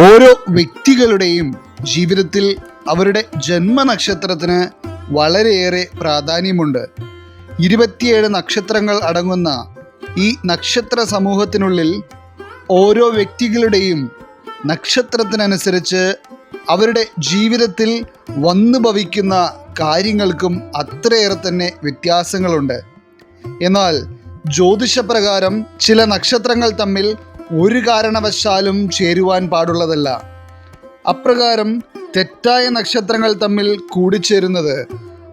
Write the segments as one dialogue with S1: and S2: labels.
S1: ഓരോ വ്യക്തികളുടെയും ജീവിതത്തിൽ അവരുടെ ജന്മനക്ഷത്രത്തിന് വളരെയേറെ പ്രാധാന്യമുണ്ട്. ഇരുപത്തിയേഴ് നക്ഷത്രങ്ങൾ അടങ്ങുന്ന ഈ നക്ഷത്ര സമൂഹത്തിനുള്ളിൽ ഓരോ വ്യക്തികളുടെയും നക്ഷത്രത്തിനനുസരിച്ച് അവരുടെ ജീവിതത്തിൽ വന്നു ഭവിക്കുന്ന കാര്യങ്ങൾക്കും അത്രയേറെ തന്നെ വ്യത്യാസങ്ങളുണ്ട്. എന്നാൽ ജ്യോതിഷപ്രകാരം ചില നക്ഷത്രങ്ങൾ തമ്മിൽ ഒരു കാരണവശാലും ചേരുവാൻ പാടുള്ളതല്ല. അപ്രകാരം തെറ്റായ നക്ഷത്രങ്ങൾ തമ്മിൽ കൂടിച്ചേരുന്നത്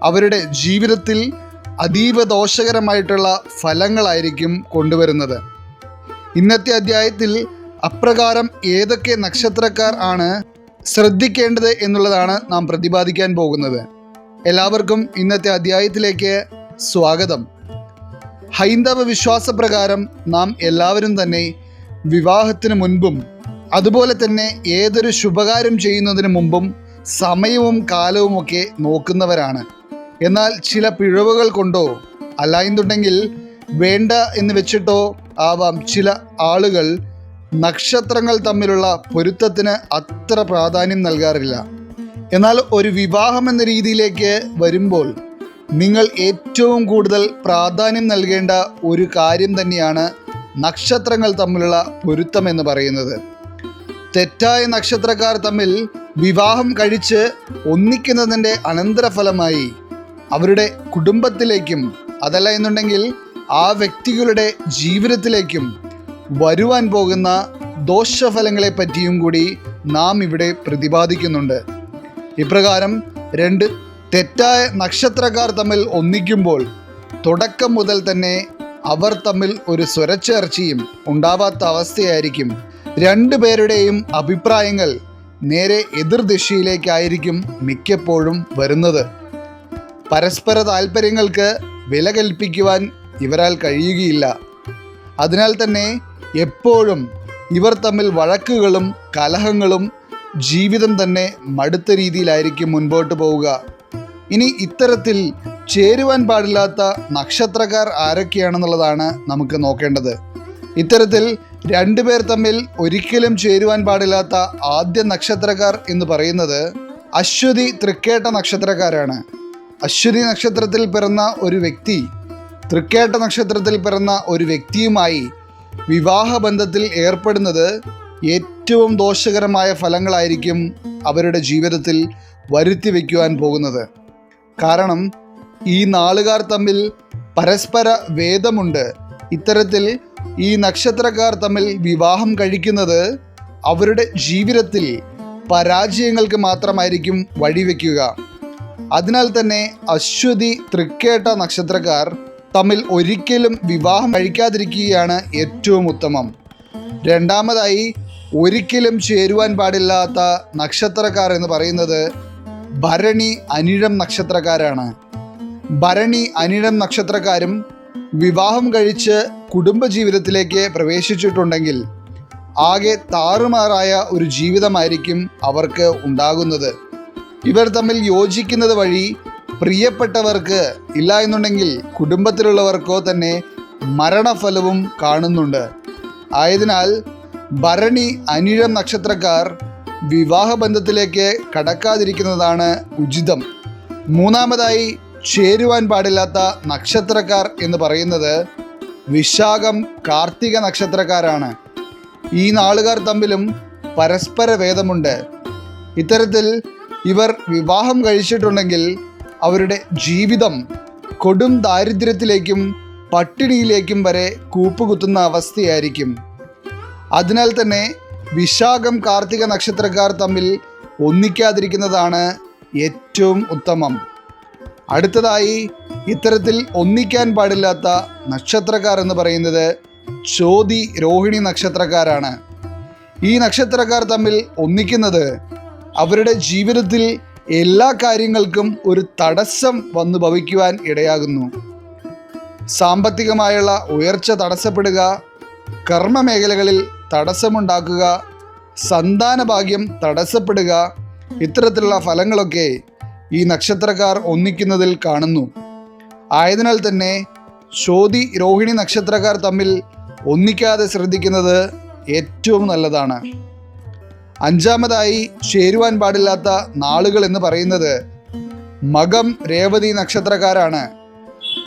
S1: അവരുടെ ജീവിതത്തിൽ അതീവ ദോഷകരമായിട്ടുള്ള ഫലങ്ങളായിരിക്കും കൊണ്ടുവരുന്നത്. ഇന്നത്തെ അധ്യായത്തിൽ അപ്രകാരം ഏതൊക്കെ നക്ഷത്രക്കാർ ആണ് ശ്രദ്ധിക്കേണ്ടത് എന്നുള്ളതാണ് നാം പ്രതിപാദിക്കാൻ പോകുന്നത്. എല്ലാവർക്കും ഇന്നത്തെ അധ്യായത്തിലേക്ക് സ്വാഗതം. ഹൈന്ദവ വിശ്വാസപ്രകാരം നാം എല്ലാവരും തന്നെ വിവാഹത്തിന് മുൻപും അതുപോലെ തന്നെ ഏതൊരു ശുഭകാര്യം ചെയ്യുന്നതിന് മുമ്പും സമയവും കാലവും ഒക്കെ നോക്കുന്നവരാണ്. എന്നാൽ ചില പിഴവുകൾ കൊണ്ടോ അല്ലായെന്നുണ്ടെങ്കിൽ വേണ്ട എന്ന് വെച്ചിട്ടോ ആവാം ചില ആളുകൾ നക്ഷത്രങ്ങൾ തമ്മിലുള്ള പൊരുത്തത്തിന് അത്ര പ്രാധാന്യം നൽകാറില്ല. എന്നാൽ ഒരു വിവാഹം എന്ന രീതിയിലേക്ക് വരുമ്പോൾ നിങ്ങൾ ഏറ്റവും കൂടുതൽ പ്രാധാന്യം നൽകേണ്ട ഒരു കാര്യം തന്നെയാണ് നക്ഷത്രങ്ങൾ തമ്മിലുള്ള പൊരുത്തം എന്ന് പറയുന്നത്. തെറ്റായ നക്ഷത്രക്കാർ തമ്മിൽ വിവാഹം കഴിച്ച് ഒന്നിക്കുന്നതിന്റെ അനന്തരഫലമായി അവരുടെ കുടുംബത്തിലേക്കും അതല്ല എന്നുണ്ടെങ്കിൽ ആ വ്യക്തികളുടെ ജീവിതത്തിലേക്കും വരുവാൻ പോകുന്ന ദോഷഫലങ്ങളെ പറ്റിയും കൂടി നാം ഇവിടെ പ്രതിപാദിക്കുന്നുണ്ട്. ഇപ്രകാരം രണ്ട് തെറ്റായ നക്ഷത്രക്കാർ തമ്മിൽ ഒന്നിക്കുമ്പോൾ തുടക്കം മുതൽ തന്നെ അവർ തമ്മിൽ ഒരു സ്വരച്ചേർച്ചയും ഉണ്ടാവാത്ത അവസ്ഥയായിരിക്കും. രണ്ടു പേരുടെയും അഭിപ്രായങ്ങൾ നേരെ എതിർദിശയിലേക്കായിരിക്കും മിക്കപ്പോഴും വരുന്നത്. പരസ്പര താല്പര്യങ്ങൾക്ക് വില കൽപ്പിക്കുവാൻ ഇവരാൽ കഴിയുകയില്ല. അതിനാൽ തന്നെ എപ്പോഴും ഇവർ തമ്മിൽ വഴക്കുകളും കലഹങ്ങളും ജീവിതം തന്നെ മടുത്ത രീതിയിലായിരിക്കും മുൻപോട്ട് പോവുക. ഇനി ഇത്തരത്തിൽ ചേരുവാൻ പാടില്ലാത്ത നക്ഷത്രക്കാർ ആരൊക്കെയാണെന്നുള്ളതാണ് നമുക്ക് നോക്കേണ്ടത്. ഇത്തരത്തിൽ രണ്ടുപേർ തമ്മിൽ ഒരിക്കലും ചേരുവാൻ പാടില്ലാത്ത ആദ്യ നക്ഷത്രക്കാർ എന്ന് പറയുന്നത് അശ്വതി തൃക്കേട്ട നക്ഷത്രക്കാരാണ്. അശ്വതി നക്ഷത്രത്തിൽ പിറന്ന ഒരു വ്യക്തി തൃക്കേട്ട നക്ഷത്രത്തിൽ പിറന്ന ഒരു വ്യക്തിയുമായി വിവാഹബന്ധത്തിൽ ഏർപ്പെടുന്നത് ഏറ്റവും ദോഷകരമായ ഫലങ്ങളായിരിക്കും അവരുടെ ജീവിതത്തിൽ വരുത്തി വയ്ക്കുവാൻ പോകുന്നത്. കാരണം ഈ നാളുകാർ തമ്മിൽ പരസ്പര വേദമുണ്ട്. ഇത്തരത്തിൽ ഈ നക്ഷത്രക്കാർ തമ്മിൽ വിവാഹം കഴിക്കുന്നത് അവരുടെ ജീവിതത്തിൽ പരാജയങ്ങൾക്ക് മാത്രമായിരിക്കും വഴിവെക്കുക. അതിനാൽ തന്നെ അശ്വതി തൃക്കേട്ട നക്ഷത്രക്കാർ തമ്മിൽ ഒരിക്കലും വിവാഹം കഴിക്കാതിരിക്കുകയാണ് ഏറ്റവും ഉത്തമം. രണ്ടാമതായി ഒരിക്കലും ചേരുവാൻ പാടില്ലാത്ത നക്ഷത്രക്കാർ എന്ന് പറയുന്നത് ഭരണി അനിഴം നക്ഷത്രക്കാരാണ്. ഭരണി അനിഴം നക്ഷത്രക്കാരും വിവാഹം കഴിച്ച് കുടുംബജീവിതത്തിലേക്ക് പ്രവേശിച്ചിട്ടുണ്ടെങ്കിൽ ആകെ താറുമാറായ ഒരു ജീവിതമായിരിക്കും അവർക്ക് ഉണ്ടാകുന്നത്. ഇവർ തമ്മിൽ യോജിക്കുന്നത് വഴി പ്രിയപ്പെട്ടവർക്ക് ഇല്ല എന്നുണ്ടെങ്കിൽ കുടുംബത്തിലുള്ളവർക്കോ തന്നെ മരണഫലവും കാണുന്നുണ്ട്. ആയതിനാൽ ഭരണി അനിഴം നക്ഷത്രക്കാർ വിവാഹബന്ധത്തിലേക്ക് കടക്കാതിരിക്കുന്നതാണ് ഉചിതം. മൂന്നാമതായി ചേരുവാൻ പാടില്ലാത്ത നക്ഷത്രക്കാർ എന്ന് പറയുന്നത് വിശാഖം കാർത്തിക നക്ഷത്രക്കാരാണ്. ഈ നാളുകാർ തമ്മിലും പരസ്പര വേദമുണ്ട്. ഇത്തരത്തിൽ ഇവർ വിവാഹം കഴിച്ചിട്ടുണ്ടെങ്കിൽ അവരുടെ ജീവിതം കൊടും ദാരിദ്ര്യത്തിലേക്കും പട്ടിണിയിലേക്കും വരെ കൂപ്പുകുത്തുന്ന അവസ്ഥയായിരിക്കും. അതിനാൽ തന്നെ വിശാഖം കാർത്തിക നക്ഷത്രക്കാർ തമ്മിൽ ഒന്നിക്കാതിരിക്കുന്നതാണ് ഏറ്റവും ഉത്തമം. അടുത്തതായി ഇത്തരത്തിൽ ഒന്നിക്കാൻ പാടില്ലാത്ത നക്ഷത്രക്കാർ എന്ന് പറയുന്നത് ചോതി രോഹിണി നക്ഷത്രക്കാരാണ്. ഈ നക്ഷത്രക്കാർ തമ്മിൽ ഒന്നിക്കുന്നത് അവരുടെ ജീവിതത്തിൽ എല്ലാ കാര്യങ്ങൾക്കും ഒരു തടസ്സം വന്നു ഭവിക്കുവാൻ ഇടയാകുന്നു. സാമ്പത്തികമായുള്ള ഉയർച്ച തടസ്സപ്പെടുക കർമ്മ മേഖലകളിൽ തടസ്സമുണ്ടാക്കുക സന്താന ഭാഗ്യം തടസ്സപ്പെടുക ഇത്തരത്തിലുള്ള ഫലങ്ങളൊക്കെ ഈ നക്ഷത്രക്കാർ ഒന്നിക്കുന്നതിൽ കാണുന്നു. ആയതിനാൽ തന്നെ ശോതി രോഹിണി നക്ഷത്രക്കാർ തമ്മിൽ ഒന്നിക്കാതെ ശ്രദ്ധിക്കുന്നത് ഏറ്റവും നല്ലതാണ്. അഞ്ചാമതായി ചേരുവാൻ പാടില്ലാത്ത നാളുകൾ എന്ന് പറയുന്നത് മകം രേവതി നക്ഷത്രക്കാരാണ്.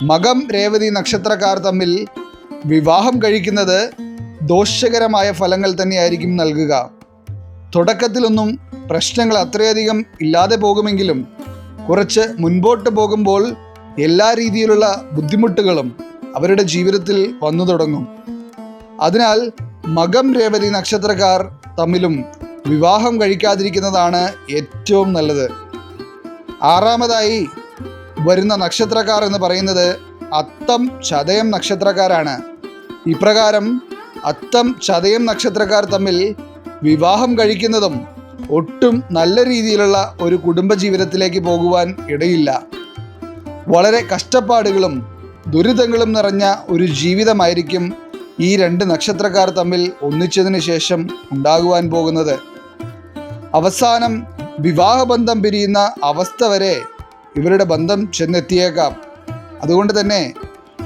S1: മകം രേവതി നക്ഷത്രക്കാർ തമ്മിൽ വിവാഹം കഴിക്കുന്നത് ദോഷകരമായ ഫലങ്ങൾ തന്നെയായിരിക്കും നൽകുക. തുടക്കത്തിലൊന്നും പ്രശ്നങ്ങൾ അത്രയധികം ഇല്ലാതെ പോകുമെങ്കിലും കുറച്ച് മുൻപോട്ട് പോകുമ്പോൾ എല്ലാ രീതിയിലുള്ള ബുദ്ധിമുട്ടുകളും അവരുടെ ജീവിതത്തിൽ വന്നു തുടങ്ങും. അതിനാൽ മകം രേവതി നക്ഷത്രക്കാർ തമ്മിലും വിവാഹം കഴിക്കാതിരിക്കുന്നതാണ് ഏറ്റവും നല്ലത്. ആറാമതായി വരുന്ന നക്ഷത്രക്കാർ എന്ന് പറയുന്നത് അത്തം ചതയം നക്ഷത്രക്കാരാണ്. ഇപ്രകാരം അത്തം ചതയം നക്ഷത്രക്കാർ തമ്മിൽ വിവാഹം കഴിക്കുന്നതും ഒട്ടും നല്ല രീതിയിലുള്ള ഒരു കുടുംബജീവിതത്തിലേക്ക് പോകുവാൻ ഇടയില്ല. വളരെ കഷ്ടപ്പാടുകളും ദുരിതങ്ങളും നിറഞ്ഞ ഒരു ജീവിതമായിരിക്കും ഈ രണ്ട് നക്ഷത്രക്കാർ തമ്മിൽ ഒന്നിച്ചതിന് ശേഷം ഉണ്ടാകുവാൻ പോകുന്നത്. അവസാനം വിവാഹബന്ധം പിരിയുന്ന അവസ്ഥ വരെ ഇവരുടെ ബന്ധം ചെന്നെത്തിയേക്കാം. അതുകൊണ്ട് തന്നെ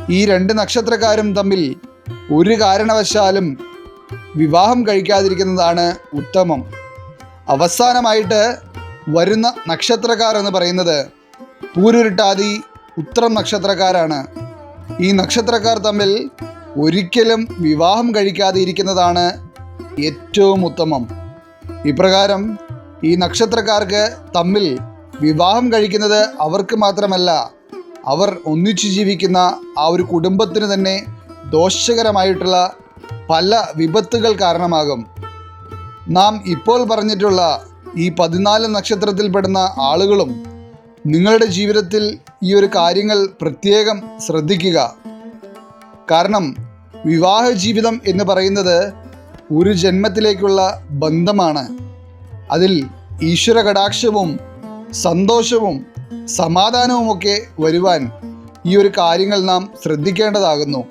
S1: ഈ രണ്ട് നക്ഷത്രക്കാരും തമ്മിൽ ഒരു കാരണവശാലും വിവാഹം കഴിക്കാതിരിക്കുന്നതാണ് ഉത്തമം. അവസാനമായിട്ട് വരുന്ന നക്ഷത്രക്കാർ എന്ന് പറയുന്നത് പൂരുരുട്ടാതി ഉത്രം നക്ഷത്രക്കാരാണ്. ഈ നക്ഷത്രക്കാർ തമ്മിൽ ഒരിക്കലും വിവാഹം കഴിക്കാതെ ഇരിക്കുന്നതാണ് ഏറ്റവും ഉത്തമം. ഇപ്രകാരം ഈ നക്ഷത്രക്കാർക്ക് തമ്മിൽ വിവാഹം കഴിക്കുന്നത് അവർക്ക് മാത്രമല്ല അവർ ഒന്നിച്ചു ജീവിക്കുന്ന ആ ഒരു കുടുംബത്തിന് തന്നെ ദോഷകരമായിട്ടുള്ള പല വിപത്തുകൾ കാരണമാകും. നാം ഇപ്പോൾ പറഞ്ഞിട്ടുള്ള ഈ പതിനാല് നക്ഷത്രത്തിൽപ്പെടുന്ന ആളുകളും നിങ്ങളുടെ ജീവിതത്തിൽ ഈ ഒരു കാര്യങ്ങൾ പ്രത്യേകം ശ്രദ്ധിക്കുക. കാരണം വിവാഹ ജീവിതം എന്ന് പറയുന്നത് ഒരു ജന്മത്തിലേക്കുള്ള ബന്ധമാണ്. അതിൽ ഈശ്വര കടാക്ഷവും സന്തോഷവും സമാധാനവുമൊക്കെ വരുവാൻ ഈ ഒരു കാര്യങ്ങൾ നാം ശ്രദ്ധിക്കേണ്ടതാകുന്നു.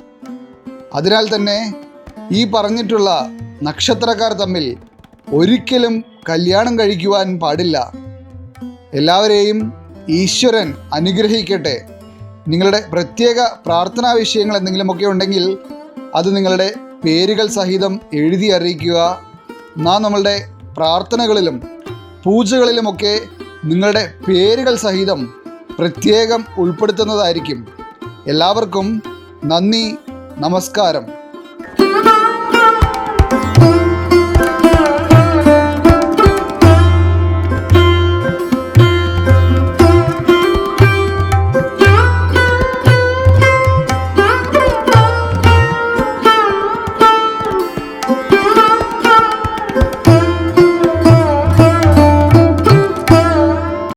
S1: അതിനാൽ തന്നെ ഈ പറഞ്ഞിട്ടുള്ള നക്ഷത്രക്കാർ തമ്മിൽ ഒരിക്കലും കല്യാണം കഴിക്കുവാൻ പാടില്ല. എല്ലാവരെയും ഈശ്വരൻ അനുഗ്രഹിക്കട്ടെ. നിങ്ങളുടെ പ്രത്യേക പ്രാർത്ഥനാ വിഷയങ്ങൾ എന്തെങ്കിലുമൊക്കെ ഉണ്ടെങ്കിൽ അത് നിങ്ങളുടെ പേരുകൾ സഹിതം എഴുതി അറിയിക്കുക. നാം നമ്മളുടെ പ്രാർത്ഥനകളിലും പൂജകളിലുമൊക്കെ നിങ്ങളുടെ പേരുകൾ സഹിതം പ്രത്യേകം ഉൾപ്പെടുത്തുന്നതായിരിക്കും. എല്ലാവർക്കും നന്ദി. നമസ്കാരം